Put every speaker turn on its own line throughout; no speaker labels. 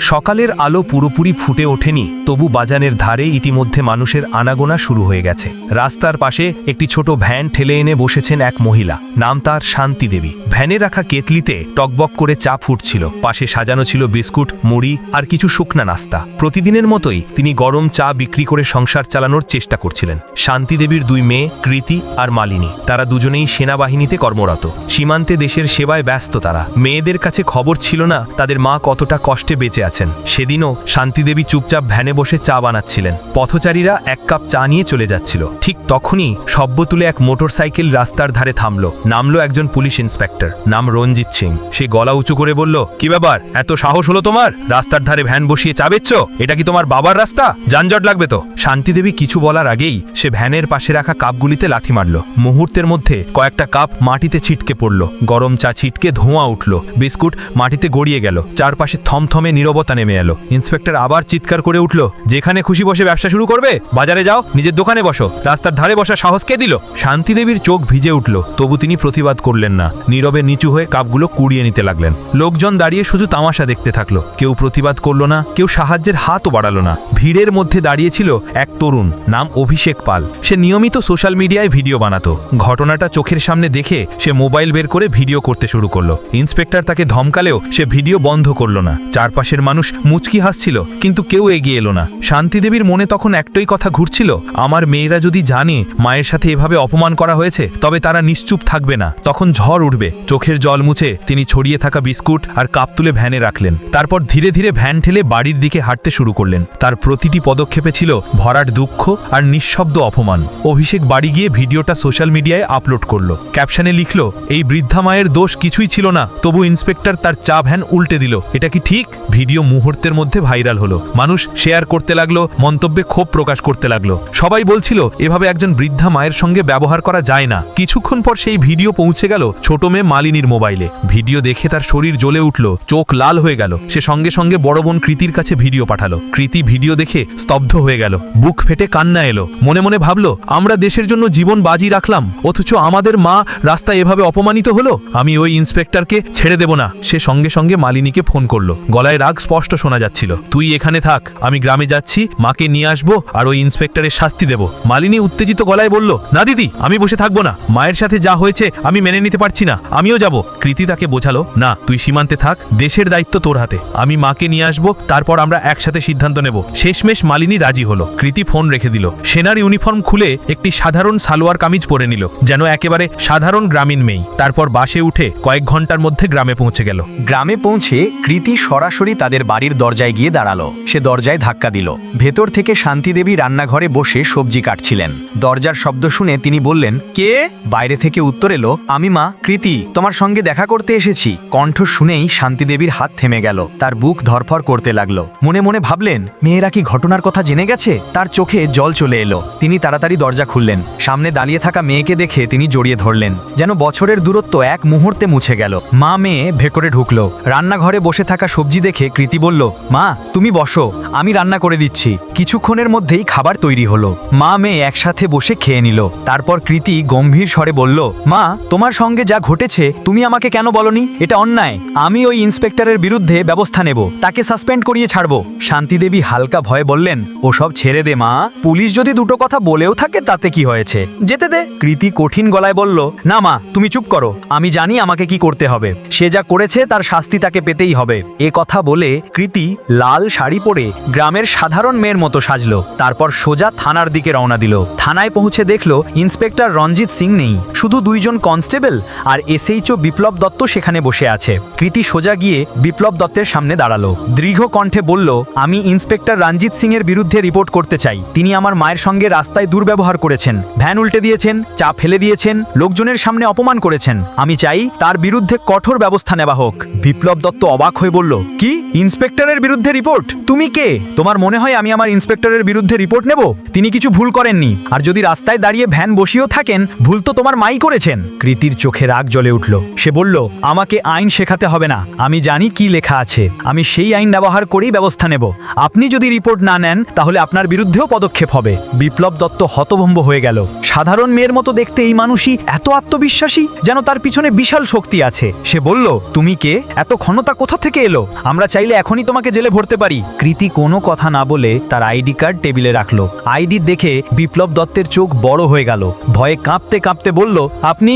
সকালের আলো পুরোপুরি ফুটে ওঠেনি, তবু বাজানের ধারে ইতিমধ্যে মানুষের আনাগোনা শুরু হয়ে গেছে। রাস্তার পাশে একটি ছোট ভ্যান ঠেলে এনে বসেছেন এক মহিলা, নাম তার শান্তি দেবী। ভ্যানে রাখা কেতলিতে টকবক করে চা ফুটছিল, পাশে সাজানো ছিল বিস্কুট, মুড়ি আর কিছু শুকনা নাস্তা। প্রতিদিনের মতোই তিনি গরম চা বিক্রি করে সংসার চালানোর চেষ্টা করছিলেন। শান্তি দেবীর দুই মেয়ে, কৃতি আর মালিনী, তারা দুজনেই সেনাবাহিনীতে কর্মরত। সীমান্তে দেশের সেবায় ব্যস্ত তারা। মেয়েদের কাছে খবর ছিল না তাদের মা কতটা কষ্টে বেঁচে আছেন। সেদিনও শান্তিদেবী চুপচাপ ভ্যানে বসে চা বানাচ্ছিলেন। পথচারীরা এক কাপ চা নিয়ে চলে যাচ্ছিল। ঠিক তখনই সব্য তুলে এক মোটরসাইকেল রাস্তার ধারে থামল। নামলো একজন পুলিশ ইন্সপেক্টর। নাম রঞ্জিত সিং। সে গলা উঁচু করে বলল, কি ব্যাপার? এত সাহস হলো তোমার? রাস্তার ধারে ভ্যান বসিয়ে চা বেচছ? এটা কি তোমার বাবার রাস্তা? যানজট লাগবে তো। শান্তিদেবী কিছু বলার আগেই সে ভ্যানের পাশে রাখা কাপগুলিতে লাথি মারল। মুহূর্তের মধ্যে কয়েকটা কাপ মাটিতে ছিটকে পড়ল। গরম চা ছিটকে ধোঁয়া উঠল। বিস্কুট মাটিতে গড়িয়ে গেল। চারপাশে থমথমে নীরবতা নেমে এলো। ইন্সপেক্টর আবার চিৎকার করে উঠল, যেখানে খুশি বসে ব্যবসা শুরু করবে? বাজারে যাও, নিজের দোকানে বসো। রাস্তার ধারে বসা সাহস কে দিল? শান্তিদেবীর চোখ ভিজে উঠল, তবু তিনি প্রতিবাদ করলেন না। নীরবে নিচু হয়ে কাপগুলো কুড়িয়ে নিতে লাগলেন। লোকজন দাঁড়িয়ে শুধু তামাশা দেখতে থাকল। কেউ প্রতিবাদ করল না, কেউ সাহায্যের হাতও বাড়ালো না। ভিড়ের মধ্যে দাঁড়িয়েছিল এক তরুণ, নাম অভিষেক পাল। সে নিয়মিত সোশ্যাল মিডিয়ায় ভিডিও বানাতো। ঘটনাটা চোখের সামনে দেখে সে মোবাইল বের করে ভিডিও করতে শুরু করল। ইন্সপেক্টর তাকে ধমকালেও সে ভিডিও বন্ধ করল না। চারপাশের মানুষ মুচকি হাসছিল, কিন্তু কেউ এগিয়ে এলো না। শান্তিদেবীর মনে তখন একটাই কথা ঘুরছিল, আমার মেয়েরা যদি জানে মায়ের সাথে এভাবে অপমান করা হয়েছে, তবে তারা নিশ্চুপ থাকবে না। তখন ঝড় উঠবে, চোখের জল মুছে তিনি ছড়িয়ে থাকা বিস্কুট আর কাপ তুলে ভ্যানে রাখলেন। তারপর ধীরে ধীরে ভ্যান ঠেলে বাড়ির দিকে হাঁটতে শুরু করলেন। তার প্রতিটি পদক্ষেপে ছিল ভরাট দুঃখ আর নিঃশব্দ অপমান। অভিষেক বাড়ি গিয়ে ভিডিওটা সোশ্যাল মিডিয়ায় আপলোড করল। ক্যাপশনে লিখল, এই বৃদ্ধা মায়ের দোষ কিছুই ছিল না, তবু ইন্সপেক্টর তার চা ভ্যান উল্টে দিল। এটা কি ঠিক? ভিডিও মুহূর্তের মধ্যে ভাইরাল হলো। মানুষ শেয়ার করতে লাগল, মন্তব্যে ক্ষোভ প্রকাশ করতে লাগল। সবাই বলছিল, এভাবে একজন বৃদ্ধা মায়ের সঙ্গে ব্যবহার করা যায় না। কিছুক্ষণ পর সেই ভিডিও পৌঁছে গেল ছোট মেয়ে মালিনীর মোবাইলে। ভিডিও দেখে তার শরীর জ্বলে উঠল, চোখ লাল হয়ে গেল। সে সঙ্গে সঙ্গে বড় বোন কৃতির কাছে ভিডিও পাঠালো। কৃতি ভিডিও দেখে স্তব্ধ হয়ে গেল। বুক ফেটে কান্না এলো। মনে মনে ভাবলো, আমরা দেশের জন্য জীবন বাজি রাখলাম, অথচ আমাদের মা রাস্তায় এভাবে অপমানিত হলো? আমি ওই ইন্সপেক্টরকে ছেড়ে দেব না। সে সঙ্গে সঙ্গে মালিনীকে ফোন করল। গলায় রাগ স্পষ্ট শোনা যাচ্ছিল। তুই এখানে থাক, আমি গ্রামে যাচ্ছি, মাকে নিয়ে আসব আর ওই ইন্সপেক্টরের শাস্তি দেব। মালিনী উত্তেজিত গলায় বলল, না দিদি, আমি বসে থাকব না। মায়ের সাথে যা হয়েছে, আমি মেনে নিতে পারছি না। আমিও যাব। কৃতি তাকে বোঝালো, না, তুই সীমান্তে থাক, দেশের দায়িত্ব তোর হাতে। আমি মাকে নিয়ে আসব, তারপর আমরা একসাথে সিদ্ধান্ত নেব। শেষমেশ মালিনী রাজি হলো। কৃতি ফোন রেখে দিল। সেনার ইউনিফর্ম খুলে একটি সাধারণ সালোয়ার কামিজ পরে নিল, যেন একেবারে সাধারণ গ্রামীণ মেয়ে। তারপর বাসে উঠে কয়েক ঘণ্টার মধ্যে গ্রামে পৌঁছে গেল।
গ্রামে পৌঁছে কৃতি সরাসরি তাদের বাড়ির দরজায় গিয়ে দাঁড়াল। সে দরজায় ধাক্কা দিল। ভেতর থেকে শান্তিদেবী রান্নাঘরে বসে সবজি কাটছিলেন। দরজার শব্দ শুনে তিনি বললেন, কে? বাইরে থেকে উত্তর এলো, আমি মা, কৃতি, তোমার সঙ্গে দেখা করতে এসেছি। কণ্ঠ শুনেই শান্তিদেবীর হাত থেমে গেল। তার বুক ধরফর করতে লাগল। মনে মনে ভাবলেন, মেয়েরা কি ঘটনার কথা জেনে গেছে? তার চোখে জল চলে এলো। তিনি তাড়াতাড়ি দরজা খুললেন। সামনে দাঁড়িয়ে থাকা মেয়েকে দেখে তিনি জড়িয়ে ধরলেন। যেন বছরের দূরত্ব এক মুহূর্তে মুছে গেল। মা মেয়ে ভেতরে ঢুকলো। রান্নাঘরে বসে থাকা সবজি দেখে কৃতি বলল, মা, তুমি বসো, আমি রান্না করে দিচ্ছি। কিছুক্ষণের মধ্যেই খাবার তৈরি হলো। মা মেয়ে একসাথে বসে খেয়ে নিল। তারপর কৃতি গম্ভীর স্বরে বলল, মা, তোমার সঙ্গে যা ঘটেছে, তুমি আমাকে কেন বলনি? এটা অন্যায়। আমি ওই ইন্সপেক্টরের বিরুদ্ধে ব্যবস্থা নেব। তাকে সাসপেন্ড করিয়ে ছাড়বো। শান্তিদেবী হালকা ভয়ে বললেন, ওসব ছেড়ে দে, মা। পুলিশ যদি দুটো কথা বলেও থাকে, তাতে কি হয়েছে? যেতে দে। কৃতি কঠিন গলায় বলল, না, মা, তুমি চুপ করো। আমি জানি আমাকে কি করতে হবে। সে যা করেছে, তার শাস্তি তাকে পেতেই হবে। এ কথা বলে কৃতি লাল শাড়ি পরে গ্রামের সাধারণ মেয়ের মতো সাজলো। তারপর সোজা থানার দিকে রওনা দিল। থানায় পৌঁছে দেখল ইন্সপেক্টর রঞ্জিত সিং নেই। শুধু দুইজন কনস্টেবল আর এসএইচও বিপ্লব দত্ত সেখানে বসে আছে। কৃতি সোজা গিয়ে বিপ্লব দত্তের সামনে দাঁড়াল। দৃঢ় কণ্ঠে বলল, আমি ইন্সপেক্টর রঞ্জিত সিং এর বিরুদ্ধে রিপোর্ট করতে চাই। তিনি আমার মায়ের সঙ্গে রাস্তায় দুর্ব্যবহার করেছেন। ভ্যান উল্টে দিয়েছেন, চা ফেলে দিয়েছেন, লোকজনের সামনে অপমান করেছেন। আমি চাই তার বিরুদ্ধে কঠোর ব্যবস্থা নেওয়া হোক। বিপ্লব দত্ত অবাক হয়ে বলল, কি? ইন্সপেক্টরের বিরুদ্ধে রিপোর্ট? তুমি কে? তোমার মনে হয় আমি আমার ইন্সপেক্টরের বিরুদ্ধে রিপোর্ট নেব? তিনি কিছু ভুল করেননি। আর যদি রাস্তায় দাঁড়িয়ে ভ্যান বসিয়েও থাকেন, ভুল তো তোমার মাই করেছেন। কৃতির চোখে রাগ জ্বলে উঠল। সে বলল, আমাকে আইন শেখাতে হবে না। আমি জানি কি লেখা আছে। আমি সেই আইন ব্যবহার করেই ব্যবস্থা নেব। আপনি যদি রিপোর্ট না নেন, তাহলে আপনার বিরুদ্ধেও পদক্ষেপ হবে। বিপ্লব দত্ত হতভম্ব হয়ে গেল। সাধারণ মেয়ের মতো দেখতে এই মানুষই এত আত্মবিশ্বাসী, যেন তার পিছনে বিশাল শক্তি আছে। সে বলল, তুমি কে? এত ক্ষণতা কোথা থেকে এলো? আমরা চাই চাইলে এখনই তোমাকে জেলে ভরতে পারি। কৃতি কোনো কথা না বলে তার আইডি কার্ড টেবিলে রাখল। আইডি দেখে বিপ্লব দত্তের চোখ বড় হয়ে গেল। ভয়ে কাঁপতে কাঁপতে বলল, আপনি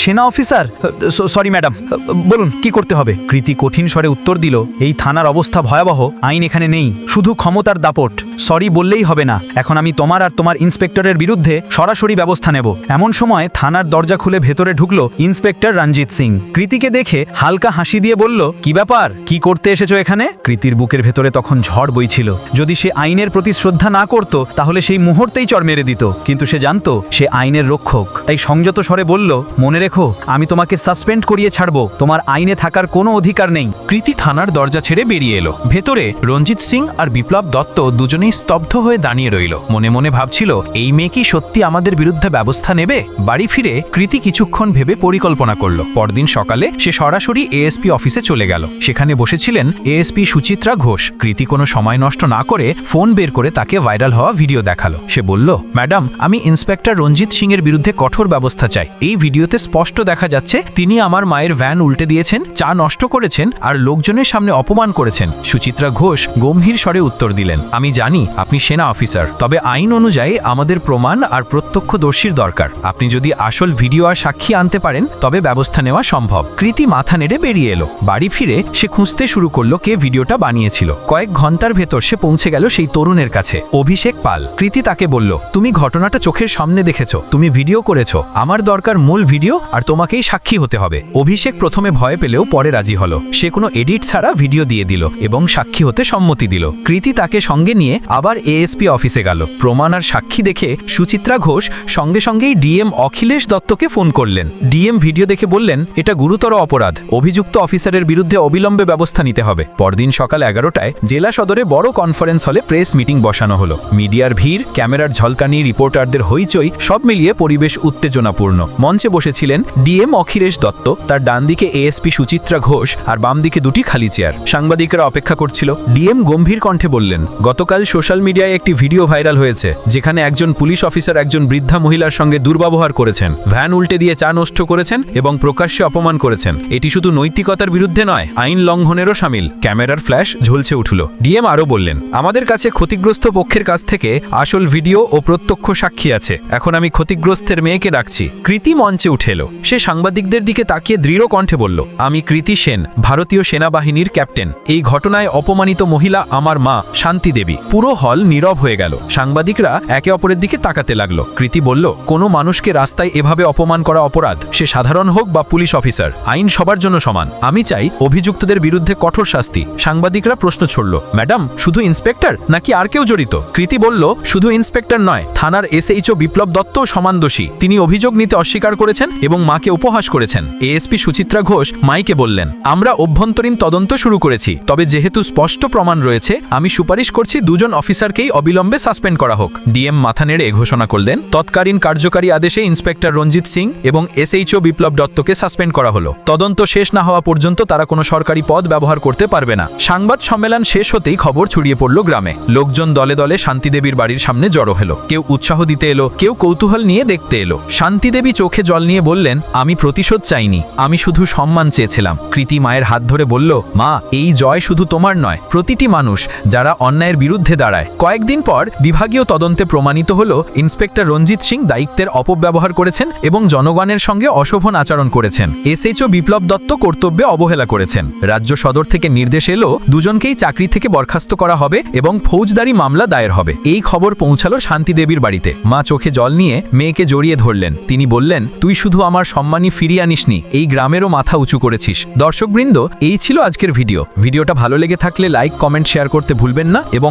সেনা অফিসার? সরি ম্যাডাম, বলুন, কি করতে হবে? কৃতি কঠিন স্বরে উত্তর দিল, এই থানার অবস্থা ভয়াবহ, আইন এখানে নেই, শুধু ক্ষমতার দাপট। সরি বললেই হবে না। এখন আমি তোমার আর তোমার ইন্সপেক্টরের বিরুদ্ধে সরাসরি ব্যবস্থা নেব। এমন সময় থানার দরজা খুলে ভেতরে ঢুকলো ইন্সপেক্টর রঞ্জিত সিং। কৃতিকে দেখে হালকা হাসি দিয়ে বলল, কি ব্যাপার? কি করতে এসেছ এখানে? কৃতির বুকের ভেতরে তখন ঝড় বইছিল। যদি সে আইনের প্রতি শ্রদ্ধা না করত, তাহলে সেই মুহূর্তেই চর মেরে দিত। কিন্তু সে জানতো, সে আইনের রক্ষক। তাই সংযত স্বরে বলল, মনে রেখো, আমি তোমাকে সাসপেন্ড করিয়ে ছাড়বো। তোমার আইনে থাকার কোনো অধিকার নেই।
কৃতি থানার দরজা ছেড়ে বেরিয়ে এলো। ভেতরে রঞ্জিত সিং আর বিপ্লব দত্ত দুজনেই স্তব্ধ হয়ে দাঁড়িয়ে রইল। মনে মনে ভাবছিল, এই মেয়ে কি সত্যি আমাদের বিরুদ্ধে ব্যবস্থা নেবে? বাড়ি ফিরে কৃতি কিছুক্ষণ ভেবে পরিকল্পনা করল। পরদিন সকালে সে সরাসরি এএসপি অফিসে চলে গেল। সেখানে বসেছিলেন এএসপি সুচিত্রা ঘোষ। কৃতি কোনো সময় নষ্ট না করে ফোন বের করে তাকে ভাইরাল হওয়া ভিডিও দেখাল। সে বলল, ম্যাডাম, আমি ইন্সপেক্টর রঞ্জিত সিং এর বিরুদ্ধে কঠোর ব্যবস্থা চাই। এই ভিডিওতে স্পষ্ট দেখা যাচ্ছে, তিনি আমার মায়ের ভ্যান উল্টে দিয়েছেন, চা নষ্ট করেছেন আর লোকজনের সামনে অপমান করেছেন। সুচিত্রা ঘোষ গম্ভীর স্বরে উত্তর দিলেন, আমি জানি আপনি সেনা অফিসার। তবে আইন অনুযায়ী আমাদের প্রমাণ আর প্রত্যক্ষদর্শীর দরকার। আপনি যদি আসল ভিডিও আর সাক্ষী আনতে পারেন, তবে ব্যবস্থা নেওয়া সম্ভব। কৃতি মাথা নেড়ে বেরিয়ে এলো। বাড়ি ফিরে সে খুঁজতে শুরু করল কে ভিডিওটা বানিয়েছিল। কয়েক ঘণ্টার ভেতর সে পৌঁছে গেল সেই তরুণের কাছে, অভিষেক পাল। কৃতি তাকে বলল, তুমি ঘটনাটা চোখের সামনে দেখেছ, তুমি ভিডিও করেছ। আমার দরকার মূল ভিডিও আর তোমাকেই সাক্ষী হতে হবে। অভিষেক প্রথমে ভয় পেলেও পরে রাজি হলো। সে কোনো এডিট ছাড়া ভিডিও দিয়ে দিল এবং সাক্ষী হতে সম্মতি দিল। কৃতি তাকে সঙ্গে নিয়ে আবার এএসপি অফিসে গেল। প্রমাণ আর সাক্ষী দেখে সুচিত্রা ঘোষ সঙ্গে সঙ্গেই ডিএম অখিলেশ দত্তকে ফোন করলেন। ডিএম ভিডিও দেখে বললেন, এটা গুরুতর অপরাধ। অভিযুক্ত অফিসারের বিরুদ্ধে অবিলম্বে ব্যবস্থা নিতে হবে। পরদিন সকাল এগারোটায় জেলা সদরে বড় কনফারেন্স হলে প্রেস মিটিং বসানো হলো। মিডিয়ার ভিড়, ক্যামেরার ঝলকানি রিপোর্টারদের হইচই, সব মিলিয়ে পরিবেশ উত্তেজনাপূর্ণ। মঞ্চে বসেছিলেন ডিএম অখিলেশ দত্ত। তার ডান দিকে এএসপি সুচিত্রা ঘোষ আর বাম দিকে দুটি খালি চেয়ার সাংবাদিকরা অপেক্ষা করছিল। ডিএম গম্ভীর কণ্ঠে বললেন, গতকাল সোশ্যাল মিডিয়ায় একটি ভিডিও ভাইরাল হয়েছে, যেখানে একজন পুলিশ অফিসার একজন বৃদ্ধা মহিলার সঙ্গে দুর্ব্যবহার করেছেন। ভ্যান উল্টে দিয়ে চা নষ্ট করেছেন এবং প্রকাশ্যে অপমান করেছেন। এটি শুধু নৈতিকতার বিরুদ্ধে নয়, আইন লঙ্ঘনেরও সামিল। ক্যামেরার ফ্ল্যাশ ঝলছে উঠল। ডিএম আরও বললেন, আমাদের কাছে ক্ষতিগ্রস্ত পক্ষের কাছ থেকে আসল ভিডিও ও প্রত্যক্ষ সাক্ষী আছে। এখন আমি ক্ষতিগ্রস্তের মেয়েকে ডাকছি। কৃতি মঞ্চে উঠে এলো। সে সাংবাদিকদের দিকে তাকিয়ে দৃঢ় কণ্ঠে বলল, আমি কৃতি সেন, ভারতীয় সেনাবাহিনীর ক্যাপ্টেন। এই ঘটনায় অপমানিত মহিলা আমার মা, শান্তি দেবী। পুরো হল নীরব হয়ে গেল। সাংবাদিকরা একে অপরের দিকে তাকাতে লাগল। কৃতি বলল, কোনো মানুষকে রাস্তায় এভাবে অপমান করা অপরাধ, সে সাধারণ হোক বা পুলিশ অফিসার, আইন সবার জন্য সমান। আমি চাই অভিযুক্তদের বিরুদ্ধে কঠোর শাস্তি। সাংবাদিকরা প্রশ্ন ছড়ল, ম্যাডাম, শুধু ইন্সপেক্টর, নাকি আর কেউ জড়িত? কৃতি বলল, শুধু ইন্সপেক্টর নয়, থানার এসএইচও বিপ্লব দত্ত সমান দোষী। তিনি অভিযোগ নিতে অস্বীকার করেছেন এবং মাকে উপহাস করেছেন। এএসপি সুচিত্রা ঘোষ মাইকে বললেন, আমরা অভ্যন্তরীণ তদন্ত শুরু করেছি, তবে যেহেতু স্পষ্ট প্রমাণ রয়েছে, আমি সুপারিশ করছি দুজন অফিসারকেই অবিলম্বে সাসপেন্ড করা হোক। ডিএম মাথা নেড়ে ঘোষণা করলেন, তৎকালীন কার্যকারী আদেশে ইন্সপেক্টর রঞ্জিত সিং এবং এসএইচও বিপ্লব দত্তকে সাসপেন্ড করা হলো। তদন্ত শেষ না হওয়া পর্যন্ত তারা কোনো সরকারি পদ ব্যবহার করতে পারবে না। সংবাদ সম্মেলন শেষ হতেই খবর ছড়িয়ে পড়ল গ্রামে। লোকজন দলে দলে শান্তিদেবীর বাড়ির সামনে জড়ো হলো। কেউ উৎসাহ দিতে এলো, কেউ কৌতূহল নিয়ে দেখতে এলো। শান্তিদেবী চোখে জল নিয়ে বললেন, আমি প্রতিশোধ চাইনি, আমি শুধু সম্মান চেয়েছিলাম। কৃতি মায়ের হাত ধরে বলল, মা, এই জয় শুধু তোমার নয়, প্রতিটি মানুষ, যারা অন্যায়ের বিরুদ্ধে দাঁড়ায়। কয়েকদিন পর বিভাগীয় তদন্তে প্রমাণিত হল, ইন্সপেক্টর রঞ্জিত সিং দায়িত্বের অপব্যবহার করেছেন এবং জনগণের সঙ্গে অশোভন আচরণ করেছেন। এসএইচও বিপ্লব দত্ত কর্তব্যে অবহেলা করেছেন। রাজ্য সদর থেকে নির্দেশ এলো, দুজনকেই চাকরি থেকে বরখাস্ত করা হবে এবং ফৌজদারি মামলা দায়ের হবে। এই খবর পৌঁছালো শান্তিদেবীর বাড়িতে। মা চোখে জল নিয়ে মেয়েকে জড়িয়ে ধরলেন। তিনি বললেন, তুই শুধু আমার সম্মানী ফিরিয়ে আনিসনি, এই গ্রামেরও মাথা উঁচু করেছিস। দর্শকবৃন্দ, এই ছিল আজকের ভিডিও। ভিডিওটা ভালো লেগে থাকলে লাইক, কমেন্ট, শেয়ার করতে ভুলবেন না এবং